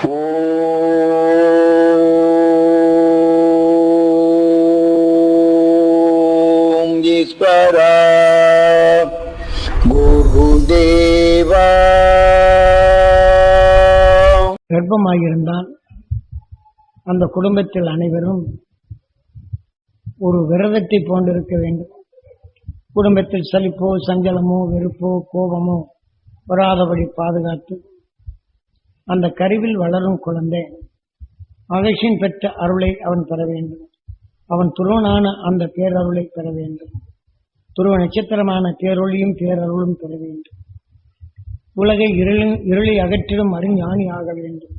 ஓம் ஈஸ்வரா. குருதேவா. கர்ப்பமாகியிருந்தால் அந்த குடும்பத்தில் அனைவரும் ஒரு விரதத்தை போன்றிருக்க வேண்டும். குடும்பத்தில் சலிப்போ சஞ்சலமோ வெறுப்போ கோபமோ வராதபடி பாதுகாத்து அந்த கருவில் வளரும் குழந்தை. மகிழ்ச்சியின் பெற்ற அருளை அவன் பெற வேண்டும். அவன் துருவனான அந்த பேரருளை பெற வேண்டும். துருவ நட்சத்திரமான பேரொளியும் பேரருளும் பெற வேண்டும். உலகை இருளின் இருளை அகற்றிடும் அறிஞானி ஆக வேண்டும்.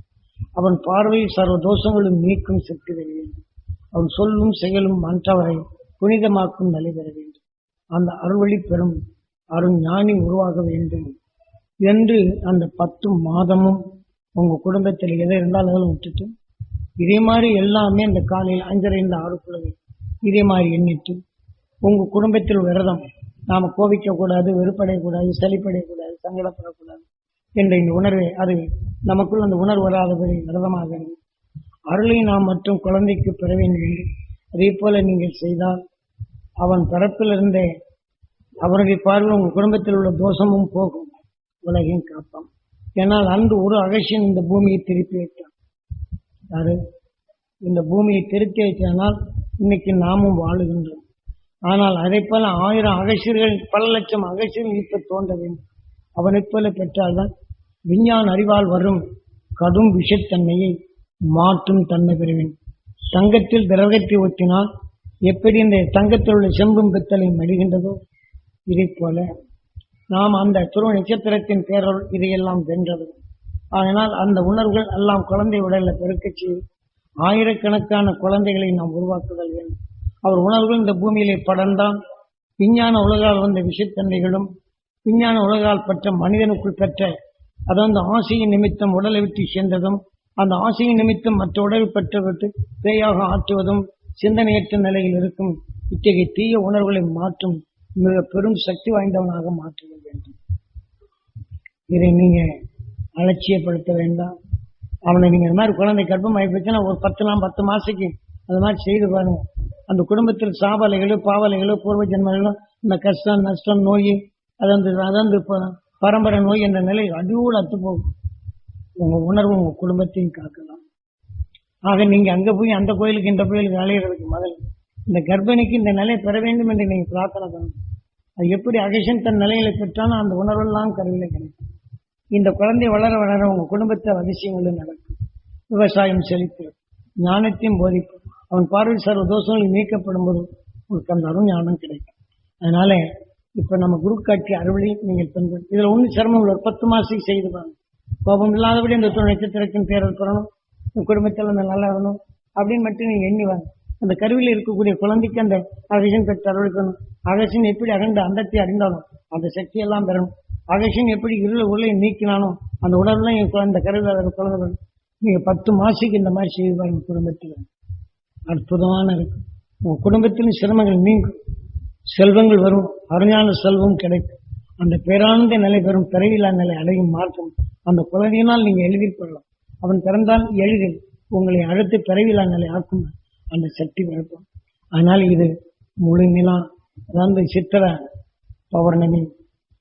அவன் பார்வை சர்வ தோஷங்களும் நீக்கும் சக்தி பெற வேண்டும். அவன் சொல்லும் செயலும் மற்றவரை புனிதமாக்கும் நிலை பெற வேண்டும். அந்த அருள்வழி பெறும் அருஞானி உருவாக வேண்டும் என்று அந்த பத்து மாதமும் உங்க குடும்பத்தில் எதை இருந்தாலும் அதெல்லாம் விட்டுட்டு இதே மாதிரி எல்லாமே இந்த காலையில் அஞ்சரை இந்த ஆறுக்குள்ளது இதே மாதிரி எண்ணிட்டு உங்கள் குடும்பத்தில் விரதம் நாம் கோபிக்கக்கூடாது வெறுப்படையக்கூடாது சளிப்படையக்கூடாது சங்கடப்படக்கூடாது என்ற இந்த உணர்வை அது நமக்குள் அந்த உணர்வு வராதபடி விரதமாக அருளை நாம் மற்றும் குழந்தைக்கு பெற வேண்டும் என்று அதே போல நீங்கள் செய்தால் அவன் பிறப்பிலிருந்தே அவனுடைய பார்வை உங்கள் குடும்பத்தில் உள்ள தோஷமும் போகும் உலகின் காப்பான் ஏனால் அன்று ஒரு அகசியன் இந்த பூமியை திருப்பி வைத்தான். யாரு? இந்த பூமியை திருத்தி வைத்தனால் இன்னைக்கு நாமும் வாழுகின்றோம். ஆனால் அதை போல ஆயிரம் அகசியர்கள் பல லட்சம் அகசியர்கள் இப்ப தோன்ற வேண்டும். அவனைப் போல பெற்றால்தான் விஞ்ஞான அறிவால் வரும் கடும் விஷத்தன்மையை மாற்றும் தன்மை பெறுவேன் தங்கத்தில் திரவத்தை ஒட்டினால் எப்படி இந்த தங்கத்தில் உள்ள செம்பும் பித்தளை மடிகின்றதோ? இதை போல நாம் அந்த துருவ நட்சத்திரத்தின் பேரருள் இதையெல்லாம் வென்றது. அதனால் அந்த உணர்வுகள் எல்லாம் குழந்தை உடலில் பெருக்கச்சு ஆயிரக்கணக்கான குழந்தைகளை நாம் உருவாக்குதல் வேண்டும். அவர் உணர்வுகள் இந்த பூமியிலே படர்ந்தான் விஞ்ஞான உலகால் வந்த விஷத்தன்மைகளும் விஞ்ஞான உலகால் பெற்ற மனிதனுக்குள் பெற்ற அதாவது ஆசையின் நிமித்தம் உடலை விட்டு சேர்ந்ததும் அந்த ஆசையின் நிமித்தம் மற்ற உடல் பெற்றவற்று பேயாக ஆற்றுவதும் சிந்தனையற்ற நிலையில் இருக்கும் இத்தகைய தீய உணர்வுகளை மாற்றும் மிக பெரும் சக்தி வாய்ந்தவனாக மாற்ற வேண்டும். இதை நீங்க அலட்சியப்படுத்த வேண்டாம். அவனை நீங்க இந்த மாதிரி குழந்தை கர்ப்பம் ஆகிப்போச்சுன்னா ஒரு பத்து நாள் பத்து மாசத்துக்கு அது மாதிரி செய்து பாருங்க. அந்த குடும்பத்தில் சாபலைகளோ பாவலைகளோ பூர்வ ஜென்மங்களோ இந்த கஷ்டம் நஷ்டம் நோய் அது வந்து அதாவது பரம்பரை நோய் என்ற நிலை அடியோடு அத்து போகும். உங்க உணர்வு உங்க குடும்பத்தையும் காக்கலாம். ஆக நீங்க அங்க போய் அந்த கோயிலுக்கு இந்த கோயிலுக்கு அலையிறதுக்கு முதல்ல இந்த கர்ப்பிணிக்கு இந்த நிலை பெற வேண்டும் என்று நீங்கள் பிரார்த்தனை பண்ணணும். அது எப்படி அகேஷன் தன் நிலையில பெற்றாலும் அந்த உணர்வெல்லாம் கருவில கிடைக்கும். இந்த குழந்தை வளர வளர உங்கள் குடும்பத்தில் அதிசயங்களும் நடக்கும். விவசாயம் செழிப்பு ஞானத்தையும் போதிப்பு. அவன் பார்வை சர்வ தோஷங்கள் நீக்கப்படும் போது உங்களுக்கு அந்த அருள் ஞானம் கிடைக்கும். அதனால இப்ப நம்ம குரு காட்சி அறுவடை நீங்கள் பெண்கள். இதுல ஒன்றும் சிரமம் இல்லை. ஒரு பத்து மாதத்துக்கு செய்து பாருங்க. கோபம் இல்லாதபடி இந்த துணை நட்சத்திரத்தின் பேரல் பெறணும். குடும்பத்தில் நல்லா வரணும் அப்படின்னு மட்டும் நீங்க எண்ணி வாங்க. அந்த கருவியில் இருக்கக்கூடிய குழந்தைக்கு அந்த அகசின் பெற்று அருளிக்கணும் அகசின் எப்படி அகண்டு அண்டத்தை அறிந்தாலும் அந்த சக்தியெல்லாம் பெறணும். அகசின் எப்படி இருள உருளை நீக்கினானோ அந்த உடல்லாம் என் குழந்தை கருவியில் வர குழந்தை நீங்கள் பத்து மாசத்துக்கு இந்த மாதிரி செய்து பாருங்க குடும்பத்தில். அற்புதமான இருக்கும் உங்கள் குடும்பத்திலும் சிரமங்கள் நீங்கும். செல்வங்கள் வரும். அருஞான செல்வம் கிடைக்கும். அந்த பேரானந்த நிலை பெறும். பிறவிலா நிலை அடையும் மார்க்கம் அந்த குழந்தையினால் நீங்கள் எழுதி கொள்ளலாம். அவன் பிறந்தால் எளிதில் உங்களை அழைத்து பிறவிலா நிலை ஆக்கும் அந்த சக்தி பிறக்கும் அதனால் இது முழு நிலா அதாவது சித்திர பௌர்ணமி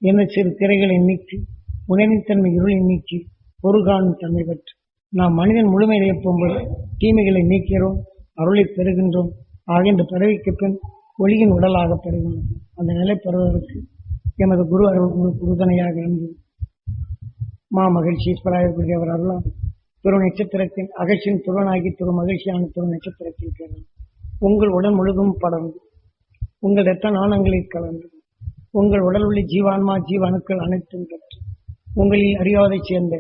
என சிறு திரைகளை நீக்கி உணர்வுத்தன்மை இருளை நீக்கி பொறுகாணும் தன்மை பெற்று நாம் மனிதன் முழுமையை போகும்போது தீமைகளை நீக்கிறோம் அருளை பெறுகின்றோம் ஆக இந்த பிறவிக்கு பின் ஒளியின் உடலாக பெறுகின்றோம் அந்த நிலை பெறுவதற்கு எமது குரு அருள் குரு உறுதுணையாக இருந்து மா மகிழ்ச்சி ஈஸ்வராயக்கூடிய அவர் அருளாம் திரு நட்சத்திரத்தின் அகசின் துறனாகி திரு மகிழ்ச்சியான திரு நட்சத்திரத்தின் கேளும் உங்கள் உடல் முழுதும் படர்ந்து உங்கள் இரத்த நாணங்களில் கலந்து உங்கள் உடல் உள்ள ஜீவான்மா ஜீவணுக்கள் அனைத்தும் பெற்று உங்களில் அறியாதை சேர்ந்த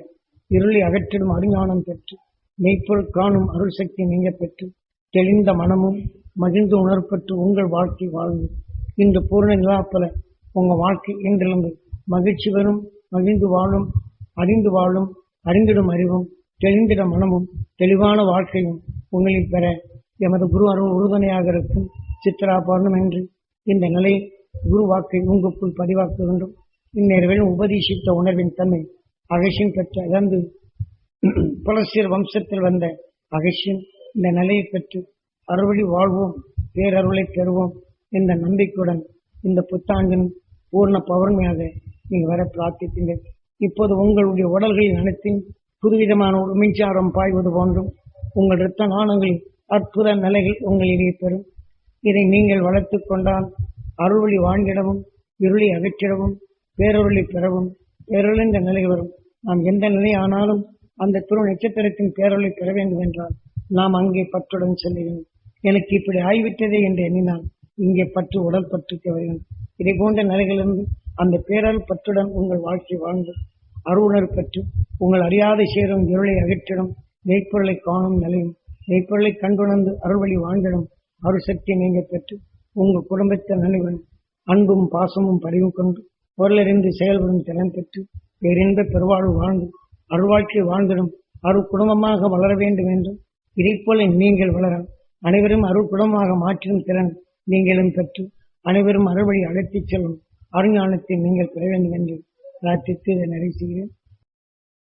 இருளை அகற்றிடும் அறிஞானம் பெற்று மெய்ப்பொருள் காணும் அருள் சக்தி நீங்க பெற்று தெளிந்த மனமும் மகிழ்ந்து உணர்பெற்று உங்கள் வாழ்க்கை வாழ்ந்து இன்று பூர்ண நிலாப்பல உங்கள் வாழ்க்கை இன்றிலிருந்து மகிழ்ச்சி வரும் மகிழ்ந்து வாழும் அறிந்து வாழும் அறிந்திடும் அறிவும் தெளிந்திட மனமும் தெளிவான வாழ்க்கையும் உங்களில் பெற எமது குரு அருள் உறுதுணையாக இருக்கும் சித்ரா என்று இந்த நிலையில் குரு வாக்கை உங்களுக்குள் பதிவாக்க வேண்டும். இந்நேரவில் உபதேசித்த உணர்வின் தன்மை அகசியம் பெற்று இழந்து புலசியர் வம்சத்தில் வந்த அகசியம் இந்த நிலையை பெற்று அறுவழி வாழ்வோம் பேரருளை பெறுவோம் என்ற நம்பிக்கையுடன் இந்த புத்தாண்டின் பூர்ண பௌர்ணமியாக நீங்கள் வர பிரார்த்தித்தீர்கள் இப்போது உங்களுடைய உடல்களில் அனைத்தையும் புதுவிதமான ஒரு மின்சாரம் பாய்வது போன்றும் உங்கள் இரத்த நாணங்களின் அற்புத நிலைகள் உங்களிடையே பெறும். இதை நீங்கள் வளர்த்து கொண்டால் அருள்வழி வாழ்ந்திடவும் இருளை அகற்றிடவும் பேரருளை பெறவும் பேரொழிந்த நிலை வரும். நாம் எந்த நிலை ஆனாலும் அந்த துரு நட்சத்திரத்தின் பேரொழி பெற வேண்டும் என்றால் நாம் அங்கே பற்றுடன் செல்லுகிறோம். எனக்கு இப்படி ஆய்விட்டதே என்று எண்ணினால் இங்கே பற்று உடல் பற்றுக்க வேண்டும் இதை போன்ற நிலைகளிலிருந்து அந்த பேரல் பற்றுடன் உங்கள் வாழ்க்கை வாழ்ந்து அருவுணர் பற்று உங்கள் அறியாத சேரும் இருளை அகற்றிடும். மெய்ப்பொருளை காணும் நிலையும் மெய்ப்பொருளை கண்டுணர்ந்து அருள்வழி வாழ்ந்திடும். அருள் சக்தி நீங்க பெற்று உங்கள் குடும்பத்தில் நினைவுடன் அன்பும் பாசமும் பரிவு கொண்டு பொருளறிந்து செயல்படும் திறன் பெற்று பேரின்ப பெருவாழ்வு வாழ்ந்து அருள்வாழ்க்கை வாழ்ந்திடும். அருள் குடும்பமாக வளர வேண்டும் என்றும் இதைப்போல நீங்கள் வளர அனைவரும் அருள் குடும்பமாக மாற்றும் திறன் நீங்களும் பெற்று அனைவரும் அறுவழி அழைத்துச் செல்லும். அருஞானத்தை நீங்கள் பெற வேண்டும் என்று பிரார்த்தித்து இதை நிறைவு செய்கிறேன்.